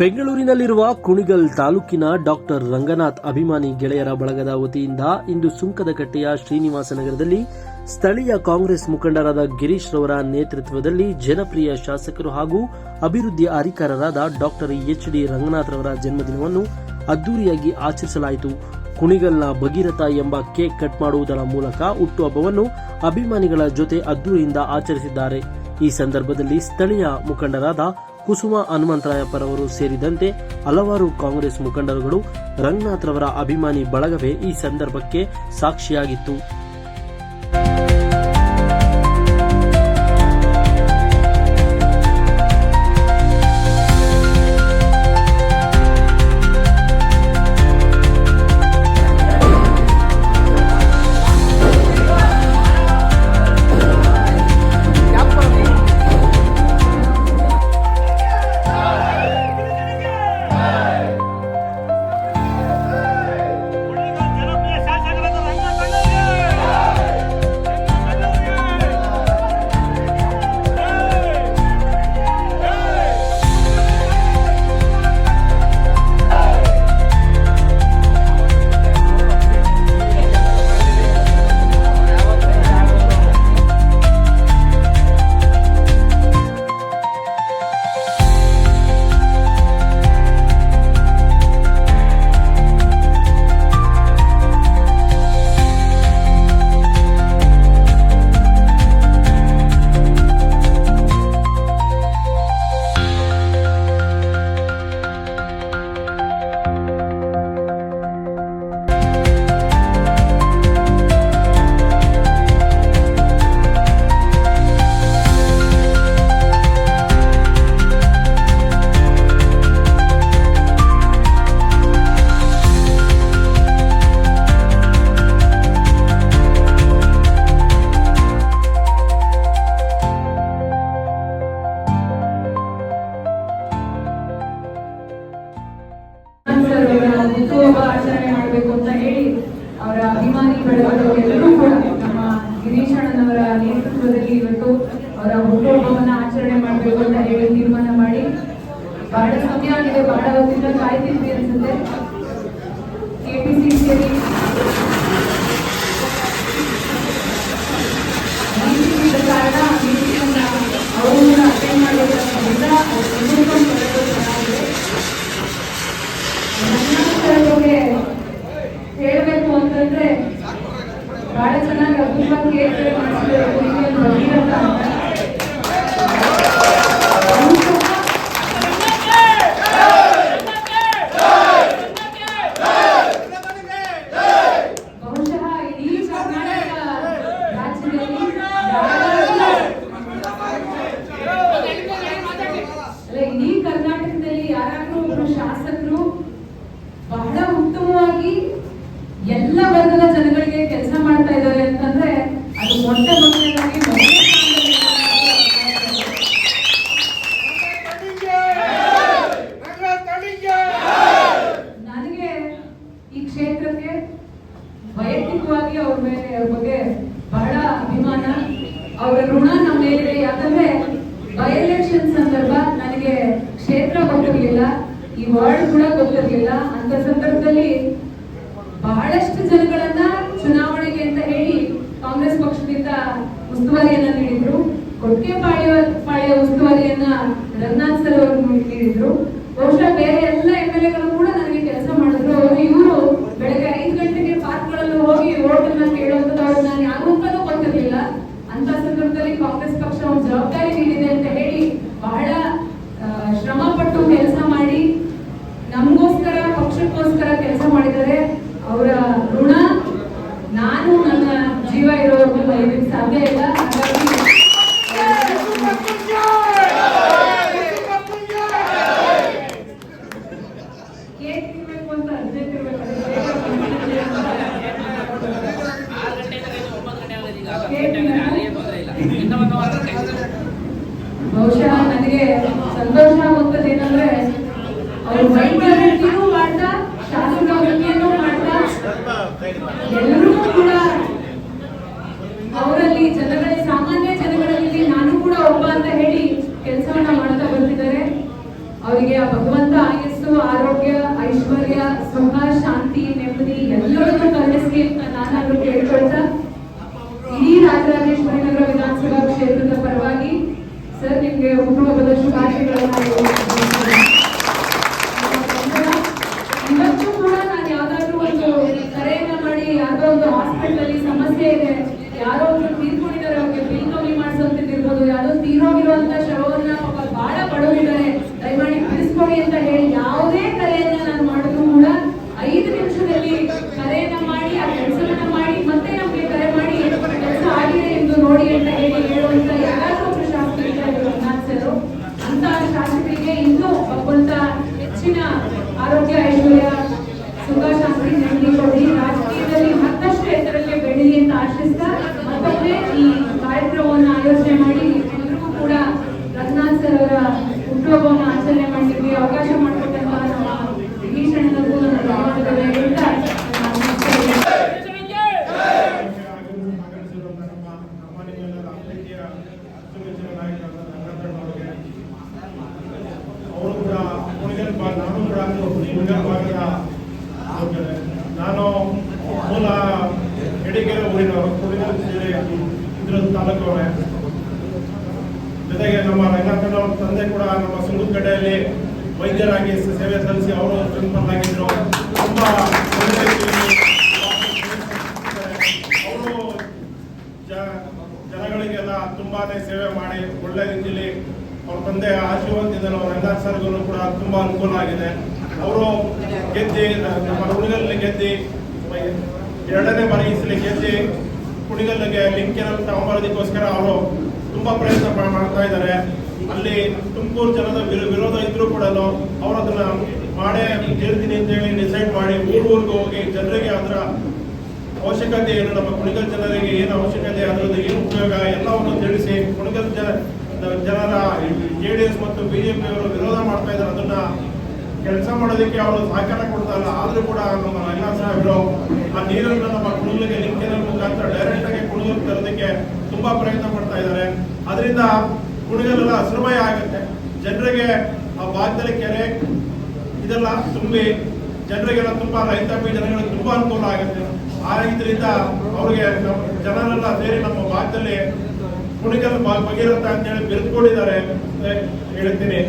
ಬೆಂಗಳೂರಿನಲ್ಲಿರುವ ಕುಣಿಗಲ್ ತಾಲೂಕಿನ ಡಾಕ್ಟರ್ ರಂಗನಾಥ್ ಅಭಿಮಾನಿ ಗೆಳೆಯರ ಬಳಗದ ವತಿಯಿಂದ ಇಂದು ಸುಂಕದಕಟ್ಟೆಯ ಶ್ರೀನಿವಾಸ ನಗರದಲ್ಲಿ ಸ್ಥಳೀಯ ಕಾಂಗ್ರೆಸ್ ಮುಖಂಡರಾದ ಗಿರೀಶ್ ರವರ ನೇತೃತ್ವದಲ್ಲಿ ಜನಪ್ರಿಯ ಶಾಸಕರು ಹಾಗೂ ಅಭಿವೃದ್ಧಿ ಅಧಿಕಾರರಾದ ಡಾಕ್ಟರ್ ಎಚ್ ಡಿ ರಂಗನಾಥ್ ರವರ ಜನ್ಮದಿನವನ್ನು ಅದ್ದೂರಿಯಾಗಿ ಆಚರಿಸಲಾಯಿತು. ಕುಣಿಗಲ್ನ ಭಗೀರಥ ಎಂಬ ಕೇಕ್ ಕಟ್ ಮಾಡುವುದರ ಮೂಲಕ ಹುಟ್ಟುಹಬ್ಬವನ್ನು ಅಭಿಮಾನಿಗಳ ಜೊತೆ ಅದ್ದೂರಿಯಿಂದ ಆಚರಿಸಿದ್ದಾರೆ. ಈ ಸಂದರ್ಭದಲ್ಲಿ ಸ್ಥಳೀಯ ಮುಖಂಡರಾದ ಕುಸುಮ ಹನುಮಂತರಾಯಪ್ಪರವರು ಸೇರಿದಂತೆ ಹಲವಾರು ಕಾಂಗ್ರೆಸ್ ಮುಖಂಡರುಗಳು ರಂಗನಾಥ್ ರವರ ಅಭಿಮಾನಿ ಬಳಗವೇ ಈ ಸಂದರ್ಭಕ್ಕೆ ಸಾಕ್ಷಿಯಾಗಿತ್ತು. ಬಹಳ ಚೆನ್ನಾಗಿ ಅದ್ಭುತವಾಗಿ ಕೇಕ್ ಮಾಡಿಸಿದ್ರು ಕುಣಿಗಲ್ ಭಗೀರಥ ಅಂತ ಬಹುಶಃ ಇಡೀ ಕರ್ನಾಟಕ ರಾಜ್ಯದಲ್ಲಿ ಯಾರಾದ್ರೂ ಅಲ್ಲ ಇಡೀ ಕರ್ನಾಟಕದಲ್ಲಿ ಯಾರಾದ್ರೂ ಒಬ್ರು ಶಾಸಕರು ಬಹಳ ಉತ್ತಮವಾಗಿ ಎಲ್ಲ ವರ್ಗದ ಜನಗಳಿಗೆ ಕೆಲಸ ಮಾಡ್ತಾ ಇದ್ದಾರೆ ಅಂತಂದ್ರೆ ಅದು ಮೊಟ್ಟ ಮೊದಲನೇದಾಗಿ ಮೊದಲನೇ ಸ್ಥಾನದಲ್ಲಿ ನನಗೆ ಈ ಕ್ಷೇತ್ರಕ್ಕೆ ವೈಯಕ್ತಿಕವಾಗಿ ಅವ್ರ ಮೇಲೆ ಅವ್ರ ಬಗ್ಗೆ ಬಹಳ ಅಭಿಮಾನ ಅವರ ಋಣ ನಮ್ಮ ಮೇಲಿದೆ ಯಾಕಂದ್ರೆ ಬೈ ಎಲೆಕ್ಷನ್ ಸಂದರ್ಭ ನನಗೆ ಕ್ಷೇತ್ರ ಗೊತ್ತಿರಲಿಲ್ಲ ಈ ವಾರ್ಡ್ ಕೂಡ ಗೊತ್ತಿರಲಿಲ್ಲ. ಅಂತ ಸಂದರ್ಭದಲ್ಲಿ ಬಹಳಷ್ಟು ಜನಗಳನ್ನ ಚುನಾವಣೆಗೆ ಅಂತ ಹೇಳಿ ಕಾಂಗ್ರೆಸ್ ಪಕ್ಷದಿಂದ ಉಸ್ತುವಾರಿಯನ್ನ ನೀಡಿದ್ರು. ಕೊಟ್ಟಿಗೆ ಪಾಳ್ಯ ಪಾಳ್ಯ ಉಸ್ತುವಾರಿಯನ್ನ ರಂಗನಾಥ್ ಸರ್ ಅವರು ನೀಡಿದ್ರು. ಬಹುಶಃ ಬೇರೆ ಎಲ್ಲ ಎಂ ಎಲ್ ಎಗಳು ಕೂಡ ನನಗೆ ಕೆಲಸ ಮಾಡಿದ್ರು. ಅವರು ಇವರು ಬೆಳಗ್ಗೆ ಐದು ಗಂಟೆಗೆ ಪಾರ್ಕ್ಗಳಲ್ಲಿ ಹೋಗಿ ಓಟನ್ನ ಕೇಳುವಂಥದ್ದು ನಾನು ಯಾರು ಗೊತ್ತಿರಲಿಲ್ಲ. ಅಂತ ಸಂದರ್ಭದಲ್ಲಿ ಕಾಂಗ್ರೆಸ್ ಪಕ್ಷ ಒಂದು ಜವಾಬ್ದಾರಿ ನೀಡಿದೆ ಅಂತ ಹೇಳಿ ಬಹಳ ಆ, ಶ್ರಮ ಪಟ್ಟು ಕೆಲಸ ಮಾಡಿ ನಮಗೋಸ್ಕರ ಪಕ್ಷಕ್ಕೋಸ್ಕರ ಕೆಲಸ ಮಾಡಿದ್ದಾರೆ ಅವರ ಋಣ ನಾನು ನನ್ನ ಜೀವ ಇರೋವರೆಗೂ ಮರೆಯಲಿಕ್ಕೆ ಸಾಧ್ಯ ಇಲ್ಲ ಹಾಗಾಗಿ ಕೇಕ್ ತಿನ್ಬೇಕು ಅಂತ ಅರ್ಜೆಂಟ್ ಇರ್ಬೇಕು ಬಹುಶಃ ನನಗೆ ಸಂತೋಷ ಆಗುತ್ತದೆ ಏನಂದ್ರೆ ಅವ್ರು ವೈದ್ಯರು ಮಾಡ್ತಾ ಶಾಸಕ ವೃತ್ತಿಯನ್ನು ಮಾಡ್ತಾ ಎಲ್ಲರೂ ಕೂಡ ಅವರಲ್ಲಿ ಜನಗಳ ಸಾಮಾನ್ಯ ಜನಗಳಲ್ಲಿ ನಾನು ಕೂಡ ಒಬ್ಬ ಅಂತ ಹೇಳಿ ಕೆಲಸವನ್ನ ಮಾಡ್ತಾ ಬರ್ತಿದ್ದಾರೆ ಅವರಿಗೆ ಆ ಭಗವಂತ ಆಯಸ್ಸು, ಆರೋಗ್ಯ, ಐಶ್ವರ್ಯ, ಸುಖ, ಶಾಂತಿ, ನೆಮ್ಮದಿ ಎಲ್ಲರನ್ನೂ ಕರುಣಿಸ್ಲಿ ಅಂತ ಕೇಳ್ಕೊಳ್ತಾ, ಇಡೀ ರಾಜರಾಜೇಶ್ವರಿ ನಗರ ವಿಧಾನಸಭಾ ಕ್ಷೇತ್ರದ ಪರವಾಗಿ ಸರ್, ನಿಮ್ಗೆ ಹುಟ್ಟುಹಬ್ಬದ ಶುಭಾಶಯಗಳನ್ನ. ಇವತ್ತು ಕೂಡ ನಾನು ಒಂದು ಕರೆಯನ್ನ ಮಾಡಿ ಒಂದು ಹಾಸ್ಪಿಟಲ್ ಸಮಸ್ಯೆ ಇದೆ, ಯಾರೋ ಒಬ್ರು ತೀರ್ಕೊಂಡಿದ್ದಾರೆ, ಅವ್ರಿಗೆ ಬಿಲ್ ಕಮ್ಮಿ ಯಾವ್ದೋ ತೀರೋಗಿರುವಂತ ಶವವನ್ನ ಪಾಪ ಬಹಳ ಬಡವರಿದ್ದಾರೆ. ದಯಮಾಡಿ ಬಿಡಿಸ್ಕೊಡಿ ಅಂತ ಹೇಳಿ ಯಾವುದೇ ಕಲೆಯನ್ನ ನಾನು ಮಾಡಿದ್ರು ಕೂಡ ಐದು ನಿಮಿಷದಲ್ಲಿ ಕರೆಯನ್ನ ಮಾಡಿ, ಆ ಕೆಲಸವನ್ನ ಮಾಡಿ, ಮತ್ತೆ ನಮ್ಗೆ ಕರೆ ಮಾಡಿ ಕೆಲಸ ಆಗಿದೆ ಎಂದು ನೋಡಿ ಅಂತ ಹೇಳಿ ಹೇಳುವಂತ ಯಾರಾದ್ರೂ ಶಾಸಕರು ಅಂತ ಶಾಸಕರಿಗೆ ಇನ್ನೂ ಭಗವಂತ ಹೆಚ್ಚಿನ ಆರೋಗ್ಯ ಐಶ್ವರ್ಯ ಸುಖ ಶಾಂತಿ ನೆಮ್ಮದಿ ಕೊಡಿ. ರಾಜಕೀಯದಲ್ಲಿ ಮತ್ತಷ್ಟು ಎತ್ತರಕ್ಕೆ ಬೆಳಿಗ್ಗೆ ಅಂತ ಆಶಿಸ್ತಾ ಮತ್ತೊಮ್ಮೆ ಈ ಕಾರ್ಯಕ್ರಮವನ್ನು ಆಯೋಜನೆ ಮಾಡಿ ಎಲ್ರಿಗೂ ಕೂಡ ರಘುನಾಥ್ ಸರ್ ಅವರ ಹುಟ್ಟುಹಬ್ಬವನ್ನು ಆಚರಣೆ ಮಾಡಲಿಕ್ಕೆ ಅವಕಾಶ ಮಾಡಿಕೊಟ್ಟಂತಹ ನಮ್ಮ ವಿಭೀಷಣನಗೂ ನನ್ನ ನಾನು. ಅವರು ಕೂಡ ಕುಣಿಗಲ್ ಭಾಗದ. ನಾನು ಮೂಲ ಎಡಿಗೆರೆ ಊರಿನವರು ಕುಣಿಗಲ್ ಜಿಲ್ಲೆ ಇದ್ರ ತಾಲೂಕವರೇ ಜೊತೆಗೆ ನಮ್ಮ ರಂಗನಾಥನವ್ರ ತಂದೆ ಕೂಡ ನಮ್ಮ ಸುಂಗುದಗಡ್ಡೆಯಲ್ಲಿ ವೈದ್ಯರಾಗಿ ಸೇವೆ ಸಲ್ಲಿಸಿ ಅವರು ಪ್ರಿನ್ಸಿಪಲ್ ಆಗಿದ್ರು ತುಂಬಾ ಅವರು ಜನಗಳಿಗೆಲ್ಲ ತುಂಬಾನೇ ಸೇವೆ ಮಾಡಿ ಒಳ್ಳೆ ರೀತಿಯಲ್ಲಿ ಅವ್ರ ತಂದೆ ಆಶೀರ್ವಾದದಿಂದ ಅವ್ರ ರಂಗನಾಥ್ ಸರ್ಗೂ ಕೂಡ ತುಂಬಾ ಅನುಕೂಲ ಆಗಿದೆ. ಅವರು ಗೆದ್ದಿ, ನಮ್ಮ ಹುಡುಗರಲ್ಲಿ ಗೆದ್ದಿ, ಎರಡನೇ ಬಾರಿ ಈ ಗೆದ್ದಿ ಲಿಂಕ್ ಲಿಂಕಿನ ತಗೊಂಬರೋದಕ್ಕೋಸ್ಕರ ಅವರು ತುಂಬಾ ಪ್ರಯತ್ನ ಮಾಡ್ತಾ ಇದ್ದಾರೆ. ಅಲ್ಲಿ ತುಮಕೂರು ಜನದ ವಿರೋಧ ಇದ್ರೂ ಕೂಡ ಅವರು ಅದನ್ನ ಮಾಡೇ ಗೆಲ್ತೀನಿ ಅಂತ ಹೇಳಿ ಡಿಸೈಡ್ ಮಾಡಿ ಊರ್ ಊರಿಗೆ ಹೋಗಿ ಜನರಿಗೆ ಅದರ ಅವಶ್ಯಕತೆ ಏನು, ನಮ್ಮ ಕುಣಿಗಲ್ ಜನರಿಗೆ ಏನು ಅವಶ್ಯಕತೆ, ಅದರದ್ದು ಏನು ಉಪಯೋಗ ಎಲ್ಲವನ್ನು ತಿಳಿಸಿ ಕುಣಿಗಲ್ ಜನ ಜನರ ಜೆ ಡಿ ಎಸ್ ಮತ್ತು ಬಿಜೆಪಿ ಅವರು ವಿರೋಧ ಮಾಡ್ತಾ ಇದ್ದಾರೆ. ಅದನ್ನ ಕೆಲಸ ಮಾಡೋದಕ್ಕೆ ಅವರು ಸಹಕಾರ ಕೊಡ್ತಾ ಇಲ್ಲ ಆದ್ರೂ ಕೂಡ ನಮ್ಮ ರಂಗನಾಥ್ ಸಾಹೇಬರು ಆ ನೀರನ್ನು ನಮ್ಮ ಕುಣಿಗಲ್ಗೆ ನಿಂತಿನ ಮುಖಾಂತರ ಡೈರೆಕ್ಟ್ ಆಗಿ ಕುಣಿಗಲ್ ತರೋದಕ್ಕೆ ತುಂಬಾ ಪ್ರಯತ್ನ ಪಡ್ತಾ ಇದ್ದಾರೆ. ಅದರಿಂದ ಕುಣಿಗಲೆಲ್ಲ ಹಸಿರುಮಯ ಆಗುತ್ತೆ. ಜನರಿಗೆ ಆ ಭಾಗದಲ್ಲಿ ಕೆರೆ ಇದೆಲ್ಲ ತುಂಬಿ ಜನರಿಗೆಲ್ಲ ತುಂಬಾ ರೈತಾಪಿ ಜನಗಳಿಗೆ ತುಂಬಾ ಅನುಕೂಲ ಆಗುತ್ತೆ. ಆ ಇದರಿಂದ ಅವ್ರಿಗೆ ಜನರೆಲ್ಲ ಸೇರಿ ನಮ್ಮ ಭಾಗದಲ್ಲಿ ಕುಣಿಗಲ್ ಅಂತ ಹೇಳಿ ಬಿರುದುಕೊಂಡಿದ್ದಾರೆ ಹೇಳ್ತೀನಿ.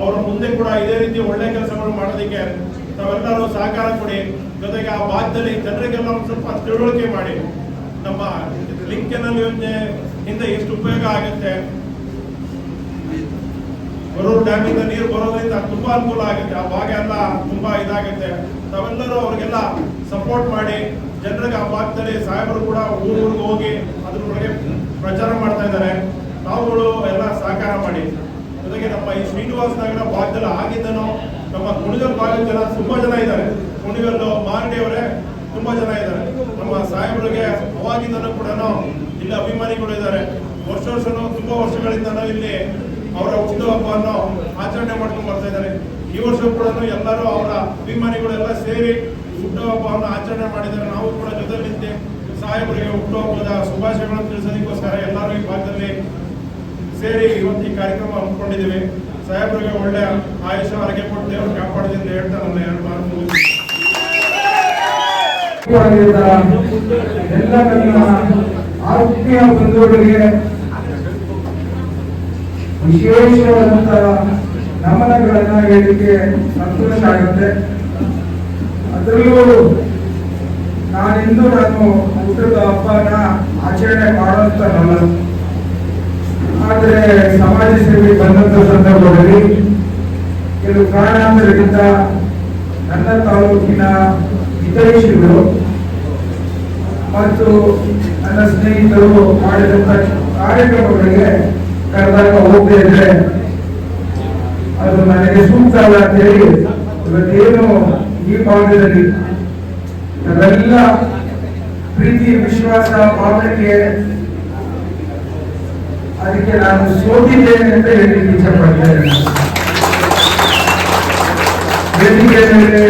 ಅವರು ಮುಂದೆ ಕೂಡ ಇದೇ ರೀತಿ ಒಳ್ಳೆ ಕೆಲಸಗಳು ಮಾಡೋದಕ್ಕೆ ತಾವೆಲ್ಲರೂ ಸಹಕಾರ ಕೊಡಿ. ಜೊತೆಗೆ ಆ ಭಾಗದಲ್ಲಿ ಜನರಿಗೆಲ್ಲ ಒಂದು ಸ್ವಲ್ಪ ತಿಳುವಳಿಕೆ ಮಾಡಿ. ನಮ್ಮ ಲಿಂಕ್ ಕೆನಲ್ ಯೋಜನೆ ಇಂದ ಎಷ್ಟು ಉಪಯೋಗ ಆಗುತ್ತೆ? ಬರೂರು ಇಂದ ನೀರು ಬರೋದ್ರಿಂದ ತುಂಬಾ ಅನುಕೂಲ ಆಗುತ್ತೆ. ಆ ಭಾಗ ಎಲ್ಲ ತುಂಬಾ ಇದಾಗುತ್ತೆ. ತಾವೆಲ್ಲರೂ ಅವ್ರಿಗೆಲ್ಲ ಸಪೋರ್ಟ್ ಮಾಡಿ ಜನರಿಗೆ ಆ ಭಾಗದಲ್ಲಿ ಸಾಹೇಬರು ಕೂಡ ಊರೂರಿಗೆ ಹೋಗಿ ಅದ್ರ ಒಳಗೆ ಪ್ರಚಾರ ಮಾಡ್ತಾ ಇದ್ದಾರೆ. ತಾವುಗಳು ಎಲ್ಲ ಸಹಕಾರ ಮಾಡಿ. ಜೊತೆಗೆ ನಮ್ಮ ಈ ಶ್ರೀನಿವಾಸ ನಗರ ಭಾಗದಲ್ಲಿ ಆಗಿದ್ದನು ನಮ್ಮ ಕುಣಿಗಲ್ ಭಾಗದ ಜನ ತುಂಬಾ ಜನ ಇದ್ದಾರೆ. ಕುಣಿಗಲ್ಲು ಮಾರಡಿಯವರೇ ತುಂಬಾ ಜನ ಇದ್ದಾರೆ. ನಮ್ಮ ಸಾಹೇಬರಿಗೆ ಅವಾಗಿಂದನೂ ಕೂಡ ಇಲ್ಲಿ ಅಭಿಮಾನಿಗಳು ಇದ್ದಾರೆ. ವರ್ಷ ವರ್ಷನೂ ತುಂಬಾ ವರ್ಷಗಳಿಂದ ಇಲ್ಲಿ ಅವರ ಹುಟ್ಟುಹಬ್ಬವನ್ನು ಆಚರಣೆ ಮಾಡ್ಕೊಂಡು ಬರ್ತಾ ಇದ್ದಾರೆ. ಈ ವರ್ಷ ಕೂಡ ಎಲ್ಲರೂ ಅವರ ಅಭಿಮಾನಿಗಳೆಲ್ಲ ಸೇರಿ ಹುಟ್ಟುಹಬ್ಬವನ್ನು ಆಚರಣೆ ಮಾಡಿದ್ದಾರೆ. ನಾವು ಕೂಡ ಜೊತೆ ಸಾಹೇಬರಿಗೆ ಸಾಹೇಬರಿಗೆ ಹುಟ್ಟುಹಬ್ಬದ ಶುಭಾಶಯಗಳನ್ನು ತಿಳಿಸೋದಕ್ಕೋಸ್ಕರ ಎಲ್ಲರೂ ಈ ಭಾಗದಲ್ಲಿ ಸೇರಿ ಇವತ್ತು ಈ ಕಾರ್ಯಕ್ರಮ ಹಮ್ಮಿಕೊಂಡಿದ್ದೀವಿ. ಸಾಹೇಬರಿಗೆ ಒಳ್ಳೆಯ ಆಯುಷ್ಯ, ಆರೋಗ್ಯ ಕೊಟ್ಟು ದೇವರು ಕಾಪಾಡೋದು ಅಂತ ಹೇಳ್ತಾ ನನ್ನ ಎರಡು ಮಾತು ಎಲ್ಲ ನನ್ನ ಆತ್ಮೀಯ ಬಂಧುಗಳಿಗೆ ವಿಶೇಷವಾದಂತ ನಮನಗಳನ್ನ ಹೇಳಲಿಕ್ಕೆ ಸಂತೋಷ ಆಗುತ್ತೆ. ಅದರಲ್ಲೂ ನಾನಿಂದು ನಾನು ಹುಟ್ಟದ ಹಬ್ಬನ ಆಚರಣೆ ಮಾಡುವಂತಲ್ಲ ಆದರೆ ಸಮಾಜ ಸೇವೆ ಬಂದಂತ ಸಂದರ್ಭದಲ್ಲಿ ಕೆಲವು ಕಾರಣಾಂತರದಿಂದ ನನ್ನ ತಾಲೂಕಿನ ಹಿತೈಷಿಗಳು ಮತ್ತು ನನ್ನ ಸ್ನೇಹಿತರು ಮಾಡಿದಂತ ಕಾರ್ಯಕ್ರಮಗಳಿಗೆ ಕರೆದಾಗ ಹೋಗದೆ ಅದು ನನಗೆ ಸೂಕ್ತ ಅಲ್ಲ ಅಂತ ಹೇಳಿ ಇವತ್ತೇನು ಈ ಭಾಗದಲ್ಲಿ ನಾವೆಲ್ಲ ಪ್ರೀತಿ ವಿಶ್ವಾಸ ಭಾವನೆಗೆ ಅದಕ್ಕೆ ನಾನು ಸೋತಿದ್ದೇನೆ ಅಂತ ಹೇಳಿ ಇಚ್ಛೆ ಪಡ್ತೇನೆ. ವೇದಿಕೆ ಮೇಲೆ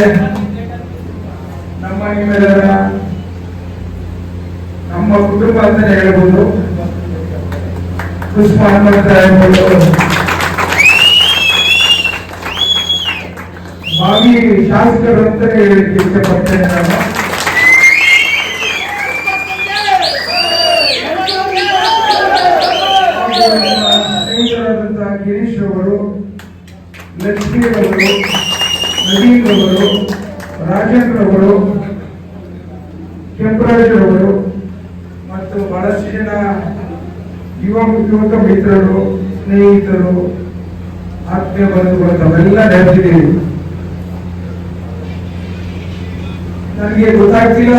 ನಮ್ಮ ಕುಟುಂಬ ಅಂತಾನೆ ಹೇಳ್ಬೋದು. ಪುಷ್ಪ ಹೇಳ್ಬೋದು ಭಾವಿ ಶಾಸಕರು ಅಂತಲೇ ಹೇಳಲಿಕ್ಕೆ ಇಷ್ಟಪಡ್ತೇನೆ ನಾನು. ಗಿರೀಶ್ ಅವರು, ಲಕ್ಷ್ಮೀ ಅವರು ನವೀನ್ ಅವರು, ರಾಜೇಂದ್ರ ಅವರು ಅವರು ಮತ್ತು ಬಹಳಷ್ಟು ಜನ ಯುವ ಯುವಕ ಮಿತ್ರರು, ಸ್ನೇಹಿತರು, ಆತ್ಮೀಯ ಬಂಧುಗಳು ತಾವೆಲ್ಲ ನೆರೆದಿದ್ದೀವಿ ನನಗೆ ಗೊತ್ತಾಗ್ತಿಲ್ಲ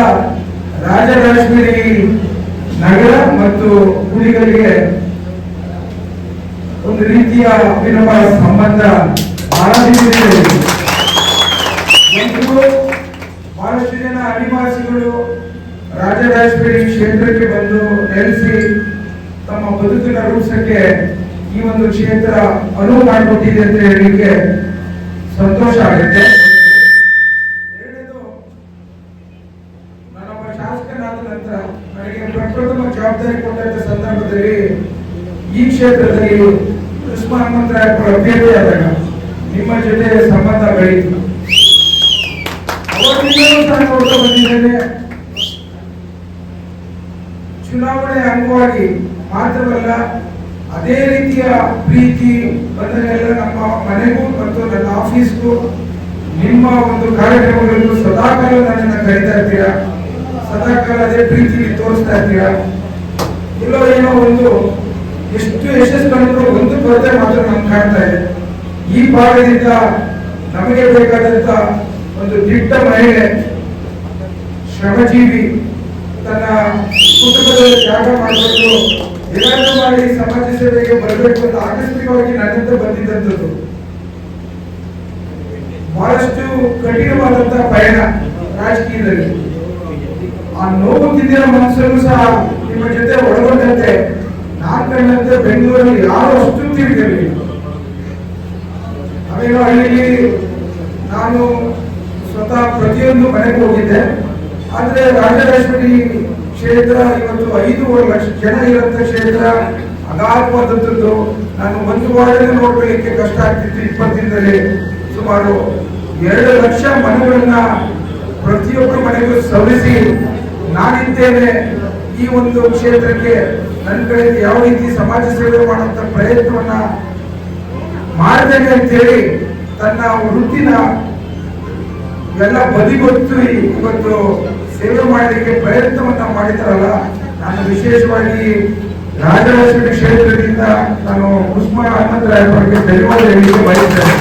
ರಾಜರಾಜೇಶ್ವರಿ ನಗರ ಮತ್ತು ಹುಲಿಗಳಿಗೆ ಒಂದು ರೀತಿಯ ಅಭಿನವ ಸಂಬಂಧ ಬಹಳ ಬಹಳಷ್ಟು ಜನ ಆದಿವಾಸಿಗಳು ರಾಜರಾಜೇಶ್ವರಿ ಕ್ಷೇತ್ರಕ್ಕೆ ಬಂದು ನೆಲೆಸಿ ತಮ್ಮ ಬದುಕಿನ ರೂಪಕ್ಕೆ ಈ ಒಂದು ಕ್ಷೇತ್ರ ಅನುವು ಮಾಡಿಕೊಟ್ಟಿದೆ ಅಂತ ಹೇಳಲಿಕ್ಕೆ ಸಂತೋಷ ಆಗುತ್ತೆ. ಜವಾಬ್ದಾರಿ ಈ ಕ್ಷೇತ್ರದಲ್ಲಿ ಕೃಷ್ಣ ಅಭ್ಯರ್ಥಿಯಾದಾಗ ನಿಮ್ಮ ಜೊತೆ ಸಂಬಂಧ ಬೆಳೀತು ಚುನಾವಣೆ ಅಂಗವಾಗಿ ಮಾತ್ರವಲ್ಲ, ಅದೇ ರೀತಿಯ ಪ್ರೀತಿ ಬಂದನೆಲ್ಲ ನಮ್ಮ ಮನೆಗೂ ಮತ್ತು ನನ್ನ ಆಫೀಸ್ಗೂ ನಿಮ್ಮ ಒಂದು ಕಾರ್ಯಕ್ರಮಗಳನ್ನು ಸದಾಕಾಲ ನನ್ನನ್ನು ಕರೀತಾ ಇರ್ತೀರಾ? ಸದಾಕಾಲ ಅದೇ ಪ್ರೀತಿ ತೋರಿಸ್ತಾ ಇರ್ತೀರಾ? ಎಲ್ಲೋ ಏನೋ ಒಂದು ಎಷ್ಟು ಯಶಸ್ಸು ಒಂದು ಕೊರತೆ ಮಾತ್ರ ನಮ್ಗೆ ಕಾಣ್ತಾ ಇದೆ. ಈ ಭಾಗದಿಂದ ನಮಗೆ ಬೇಕಾದಂತ ಒಂದು ದಿಟ್ಟ ಮಹಿಳೆ ಶ್ರಮಜೀವಿ ತನ್ನ ಕುಟುಂಬದಲ್ಲಿ ತ್ಯಾಗ ಮಾಡಬೇಕು ಏನಾದರೂ ಮಾಡಿ ಸಮಾಜ ಸೇವೆಗೆ ಬರಬೇಕು ಅಂತ ಆಕಸ್ಮಿಕವಾಗಿ ನನ್ನಿಂದ ಬಂದಿದ್ದಂಥದ್ದು. ಬಹಳಷ್ಟು ಕಠಿಣವಾದಂತಹ ಪಯಣ ರಾಜಕೀಯದಲ್ಲಿ. ಆ ನೋವು ತಿಂದಿರೋ ಮನಸ್ಸನ್ನು ಸಹ ನಿಮ್ಮ ಜೊತೆ ಒಳಗೊಂಡಂತೆ, ನಾನು ಕಂಡಂತೆ ಬೆಂಗಳೂರಲ್ಲಿ ಯಾರು ಅಷ್ಟು ತಿಳಿದಿರಲಿ ಅವೇನೋ ಹಳ್ಳಿಲಿ ನಾನು ಸ್ವತಃ ಪ್ರತಿಯೊಂದು ಮನೆಗೆ ಹೋಗಿದ್ದೆ. ಆದ್ರೆ ರಾಜರಾಜೇಶ್ವರಿ ಕ್ಷೇತ್ರ, ಇವತ್ತು ಐದೂವರೆ ಲಕ್ಷ ಜನ ಇರುವಂತ ಕ್ಷೇತ್ರ ಅಗಾಧವಾದದ್ದು ನಾನು ಒಂದು ವಾರದಲ್ಲಿ ನೋಡ್ಕೊಳ್ಳಿಕ್ಕೆ ಕಷ್ಟ ಆಗ್ತಿತ್ತು ಇಪ್ಪತ್ತಿಂದಲೇ. ಸುಮಾರು ಎರಡು ಲಕ್ಷ ಮನೆಗಳನ್ನ ಪ್ರತಿಯೊಬ್ಬರ ಮನೆಗೂ ಸವಿಸಿ ನಾನಿದ್ದೇನೆ ಈ ಒಂದು ಕ್ಷೇತ್ರಕ್ಕೆ. ನನ್ನ ಕಡೆ ಯಾವ ರೀತಿ ಸಮಾಜ ಸೇವೆ ಮಾಡುವಂತ ಪ್ರಯತ್ನವನ್ನ ಮಾಡ್ತೇನೆ ಅಂತೇಳಿ ತನ್ನ ವೃತ್ತಿನ ಎಲ್ಲ ಬದಿಗೊತ್ತು ಇವತ್ತು ಸೇವೆ ಮಾಡಲಿಕ್ಕೆ ಪ್ರಯತ್ನವನ್ನ ಮಾಡಿದ್ರಲ್ಲ ನಾನು ವಿಶೇಷವಾಗಿ ರಾಜರಾಜೇಶ್ವರಿ ಕ್ಷೇತ್ರದಿಂದ ನಾನು ಕುಸುಮ ಹನುಮಂತರಾಯ ಅವರಿಗೆ ಧನ್ಯವಾದ ಹೇಳಲಿಕ್ಕೆ ಬಯಸ್ತೇನೆ.